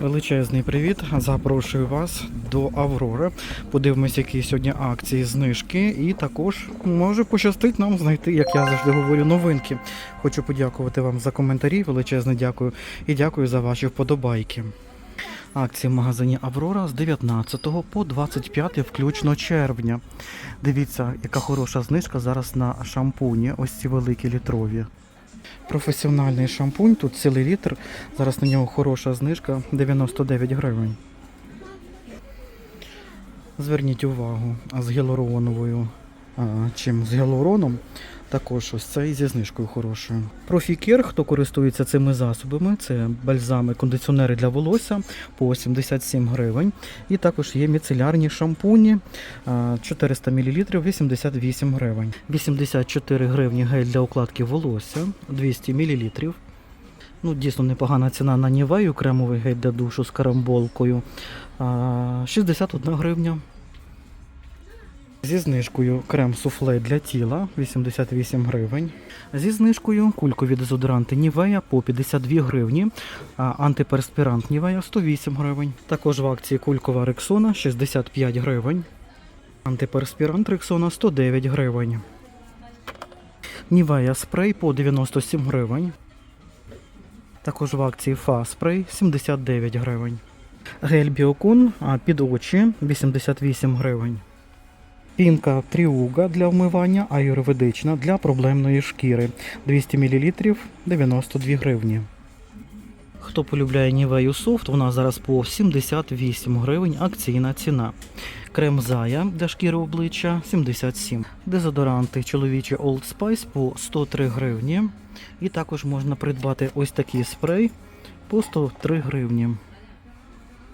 Величезний привіт! Запрошую вас до Аврори. Подивимось, які сьогодні акції, знижки, і також може пощастить нам знайти, як я завжди говорю, новинки. Хочу подякувати вам за коментарі. Величезне дякую і дякую за ваші вподобайки. Акції в магазині Аврора з 19 по 25 включно червня. Дивіться, яка хороша знижка зараз на шампуні. Ось ці великі літрові. Професіональний шампунь, тут цілий літр. Зараз на нього хороша знижка 99 гривень. Зверніть увагу, з гіалуроновою, чим з гіалуроном, також ось цей зі знижкою хорошою. Профікер, хто користується цими засобами, це бальзами, кондиціонери для волосся по 77 гривень. І також є міцелярні шампуні 400 мл 88 гривень. 84 гривні гель для укладки волосся 200 мл. Ну, дійсно непогана ціна на Нівею, кремовий гель для душу з карамболкою. 61 гривня. Зі знижкою крем суфле для тіла 88 гривень. Зі знижкою кулькові дезодоранти Нівея по 52 гривні, антиперспірант Нівея 108 гривень. Також в акції кулькова Рексона 65 гривень. Антиперспірант Рексона 109 гривень. Нівея спрей по 97 гривень. Також в акції Фа спрей 79 гривень. Гель Біокун під очі 88 гривень. Пінка тріуга для вмивання аюрведична для проблемної шкіри 200 мл 92 гривні. Хто полюбляє Нівею Софт, вона зараз по 78 гривень акційна ціна. Крем Зая для шкіри обличчя 77. Дезодоранти чоловічі Old Spice по 103 гривні. І також можна придбати ось такий спрей по 103 гривні.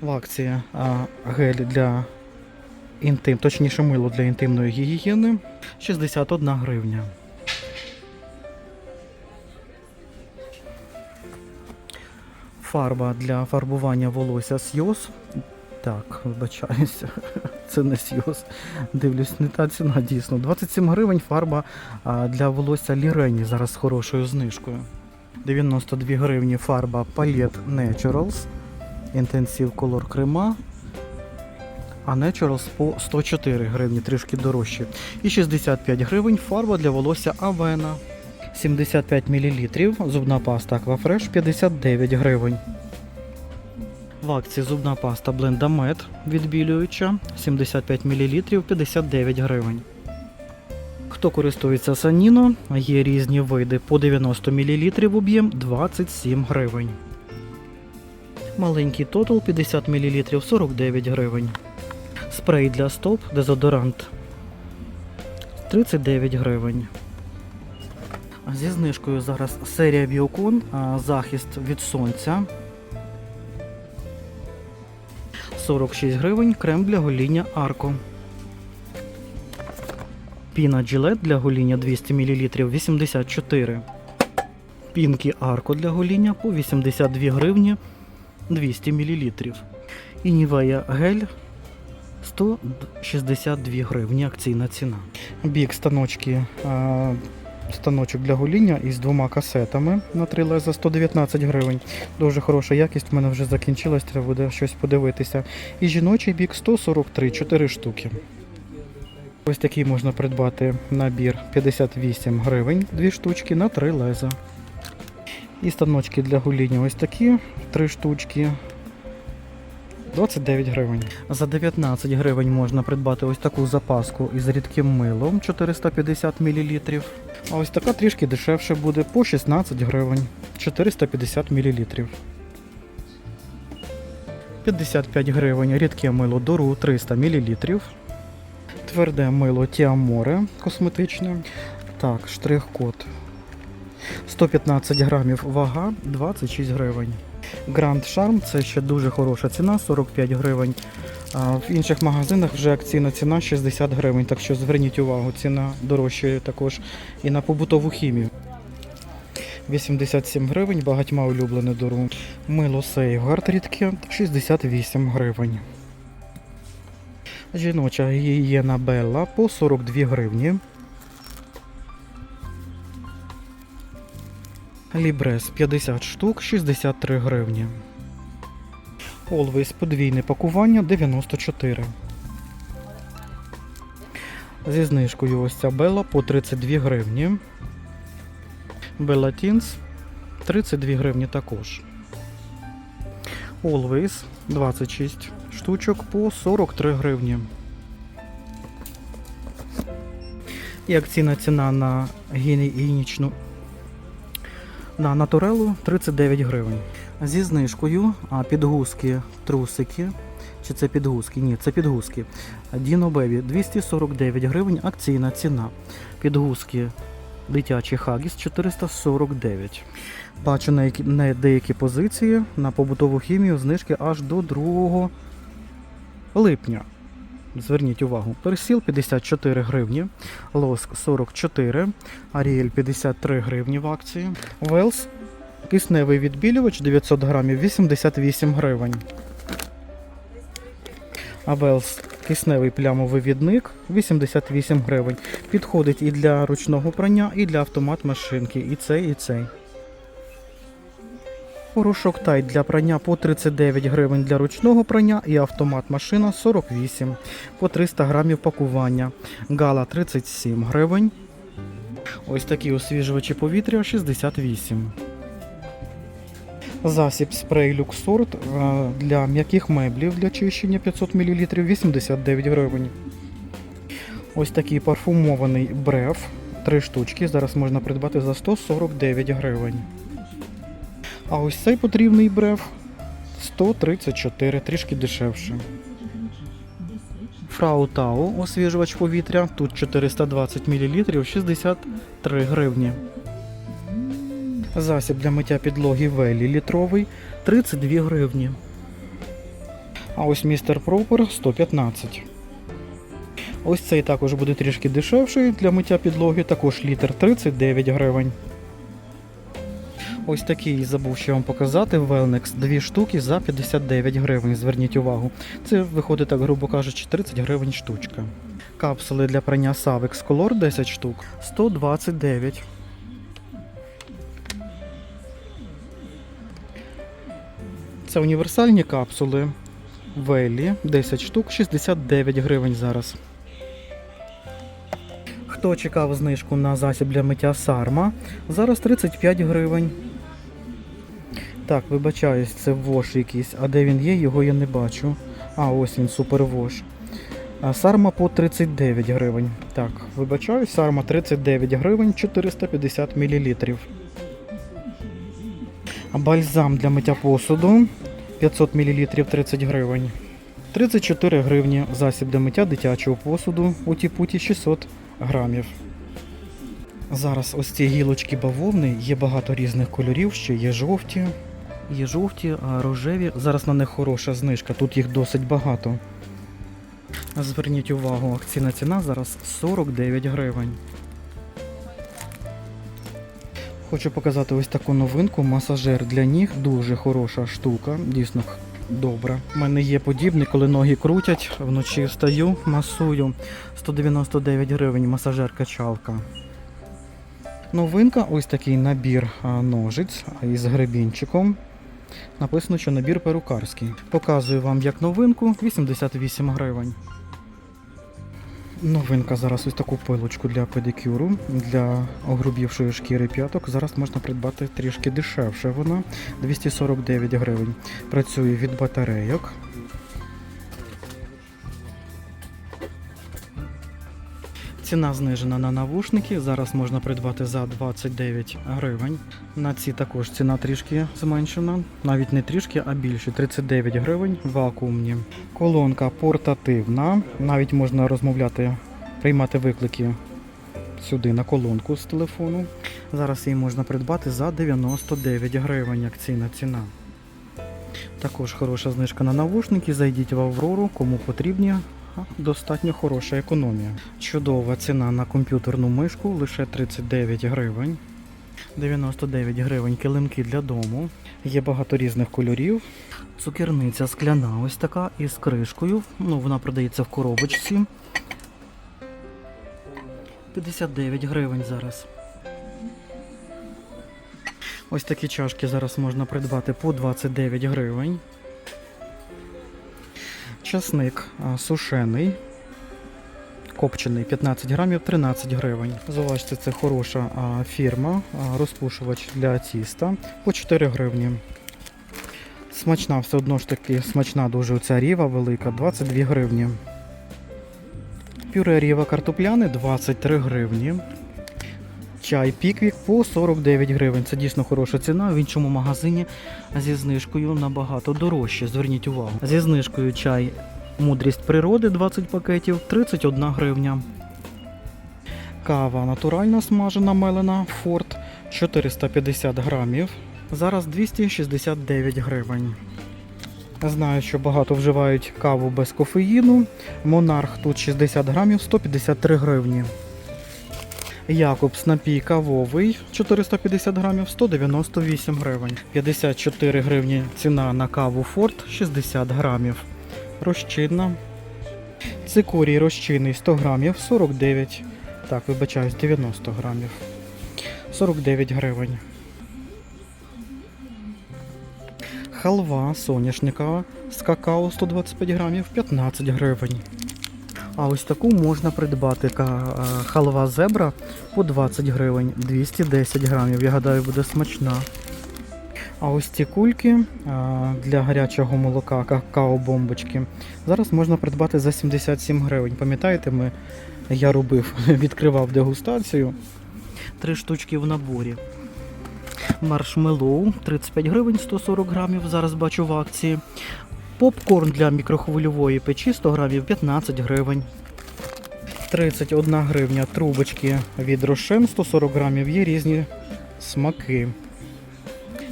В акції гель для інтим, точніше мило для інтимної гігієни 61 гривня. Фарба для фарбування волосся Сйоз. Так, вибачаюся, це не Сйоз. Дивлюсь, не та ціна дійсно. 27 гривень фарба для волосся Лірені зараз з хорошою знижкою. 92 гривні фарба Palette Naturals. Intensive Color крема а Naturals по 104 гривні, трішки дорожче. І 65 гривень фарба для волосся Avena. 75 мл, зубна паста Aquafresh 59 гривень. В акції зубна паста Blendamed відбілююча 75 мл 59 гривень. Хто користується Саніно, є різні види по 90 мл об'єм 27 гривень. Маленький тотал 50 мл 49 гривень. Спрей для стоп, дезодорант 39 гривень. Зі знижкою зараз серія Біокон, захист від сонця. 46 гривень крем для гоління Арко. Піна Джилет для гоління 200 мл 84. Пінки Арко для гоління по 82 гривні 200 мл. І Нівея гель 162 гривні акційна ціна. Бік станочки, а, станочок для гоління із двома касетами на три леза 119 гривень. Дуже хороша якість, в мене вже закінчилась, треба буде щось подивитися. І жіночий бік 143, 4 штуки. Ось такий можна придбати набір 58 гривень, дві штучки на три леза. І станочки для гоління ось такі, три штучки. 29 гривень. За 19 гривень можна придбати ось таку запаску із рідким милом 450 мл. А ось така трішки дешевше буде по 16 гривень 450 мл. 55 гривень рідке мило Дору 300 мл. Тверде мило Тіаморе косметичне. Так, штрих-код. 115 грамів вага 26 гривень. Grand Charm це ще дуже хороша ціна, 45 гривень. В інших магазинах вже акційна ціна 60 гривень, так що зверніть увагу, ціна дорожчає також і на побутову хімію. 87 гривень, багатьма улюблене дору. Мило Сейгард рідке 68 гривень. Жіноча гігієна Белла по 42 гривні. Лібрес 50 штук 63 гривні. Always подвійне пакування 94. Зі знижкою ось ця Бела по 32 гривні. Bella Teens 32 гривні також. Always 26 штучок по 43 гривні. І акційна ціна на гінічну на натурелу 39 гривень. Зі знижкою, підгузки, трусики. Чи це підгузки? Ні, це підгузки. Діно Бебі 249 гривень, акційна ціна. Підгузки дитячі Хагіс 449. Бачу на, які, на деякі позиції на побутову хімію знижки аж до 2 липня. Зверніть увагу, персіл 54 гривні, лоск 44, Аріель 53 гривні в акції, Велс кисневий відбілювач 900 грамів 88 гривень. А Велс кисневий плямовий відник 88 гривень. Підходить і для ручного прання, і для автомат машинки. І цей, і цей. Порошок тайт для прання по 39 гривень для ручного прання і автомат машина 48 по 300 грамів пакування. Гала 37 гривень. Ось такі освіжувачі повітря 68. Засіб спрей Люксорт е, для м'яких меблів для чищення 500 мл 89 гривень. Ось такий парфумований бреф. Три штучки. Зараз можна придбати за 149 гривень. А ось цей потрібний бреф 134, трішки дешевше. Фрау Тау освіжувач повітря. Тут 420 мл 63 гривні. Засіб для миття підлоги Велі літровий 32 гривні. А ось містер Пропер 115. Ось цей також буде трішки дешевший для миття підлоги, також літр 39 гривень. Ось такий забув ще вам показати. Велнекс дві штуки за 59 гривень. Зверніть увагу. Це виходить так, грубо кажучи, 30 гривень штучка. Капсули для прання Savex Color 10 штук 129. Це універсальні капсули Велі 10 штук 69 гривень зараз. Хто чекав знижку на засіб для миття Сарма, зараз 35 гривень. Так, вибачаюсь, це вош якийсь, а де він є, його я не бачу. А, ось він, супервош. А Сарма по 39 гривень. Так, вибачаюсь, Сарма 39 гривень 450 мл. Бальзам для миття посуду 500 мл 30 гривень. 34 гривні засіб для миття дитячого посуду у тіпуті 600 грамів. Зараз ось ці гілочки бавовни, є багато різних кольорів, ще є жовті. Є жовті, рожеві. Зараз на них хороша знижка, тут їх досить багато. Зверніть увагу, акційна ціна зараз 49 гривень. Хочу показати ось таку новинку. Масажер для ніг. Дуже хороша штука, дійсно добра. У мене є подібний, коли ноги крутять, вночі встаю, масую. 199 гривень масажер-качалка. Новинка ось такий набір ножиць із гребінчиком. Написано, що набір перукарський. Показую вам як новинку 88 гривень. Новинка зараз ось таку пилочку для педикюру, для огрубівшої шкіри п'яток. Зараз можна придбати трішки дешевше вона 249 гривень. Працює від батарейок. Ціна знижена на навушники. Зараз можна придбати за 29 гривень. На ці також ціна трішки зменшена. Навіть не трішки, а більше 39 гривень вакуумні. Колонка портативна. Навіть можна розмовляти, приймати виклики сюди на колонку з телефону. Зараз її можна придбати за 99 гривень. Акційна ціна. Також хороша знижка на навушники. Зайдіть в Аврору, кому потрібні. Достатньо хороша економія. Чудова ціна на комп'ютерну мишку лише 39 гривень. 99 гривень килимки для дому. Є багато різних кольорів. Цукерниця скляна, ось така із кришкою. Ну, вона продається в коробочці. 59 гривень зараз. Ось такі чашки зараз можна придбати по 29 гривень. Часник сушений. Копчений 15 грамів 13 гривень. Зауважте, це хороша фірма, розпушувач для тіста по 4 гривні. Смачна, все одно ж таки смачна дуже оця ріва велика, 22 гривні. Пюре ріва картопляне 23 гривні. Чай піквік по 49 гривень. Це дійсно хороша ціна. В іншому магазині зі знижкою набагато дорожче. Зверніть увагу. Зі знижкою чай Мудрість природи 20 пакетів 31 гривня. Кава натуральна смажена мелена Форт 450 грамів. Зараз 269 гривень. Знаю, що багато вживають каву без кофеїну. Монарх тут 60 грамів 153 гривні. Якобс напій кавовий 450 грамів 198 гривень. 54 гривні ціна на каву Форт 60 грамів. Розчинна. Цикорій розчинний 100 грамів 49. Так, вибачаюсь, 90 грамів. 49 гривень. Халва соняшникова з какао 125 грамів 15 гривень. А ось таку можна придбати халва зебра по 20 гривень, 210 грамів. Я гадаю, буде смачна. А ось ці кульки для гарячого молока, какао-бомбочки, зараз можна придбати за 77 гривень. Пам'ятаєте, ми, я робив, відкривав дегустацію. Три штучки в наборі. Маршмеллоу 35 гривень 140 грамів. Зараз бачу в акції. Попкорн для мікрохвильової печі 100 грамів 15 гривень. 31 гривня трубочки від Рошен 140 грамів. Є різні смаки.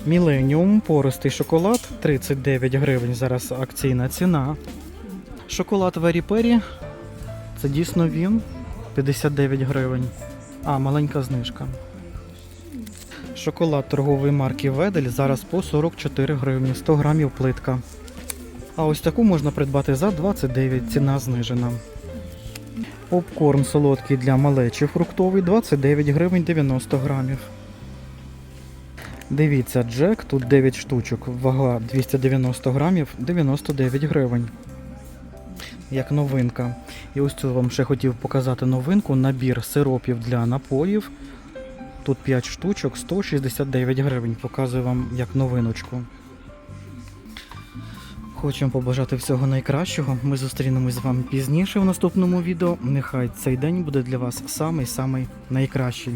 Міленіум пористий шоколад 39 гривень. Зараз акційна ціна. Шоколад Вері Пері. Це дійсно він. 59 гривень. А, маленька знижка. Шоколад торгової марки Ведель зараз по 44 гривні, 100 грамів плитка. А ось таку можна придбати за 29, ціна знижена. Попкорн солодкий для малечі фруктовий 29 гривень 90 грамів. Дивіться, Джек, тут 9 штучок, вага 290 грамів, 99 гривень. Як новинка. І ось цю вам ще хотів показати новинку. Набір сиропів для напоїв. Тут 5 штучок, 169 гривень. Показую вам як новиночку. Хочемо побажати всього найкращого. Ми зустрінемось з вами пізніше в наступному відео. Нехай цей день буде для вас самий-самий найкращий.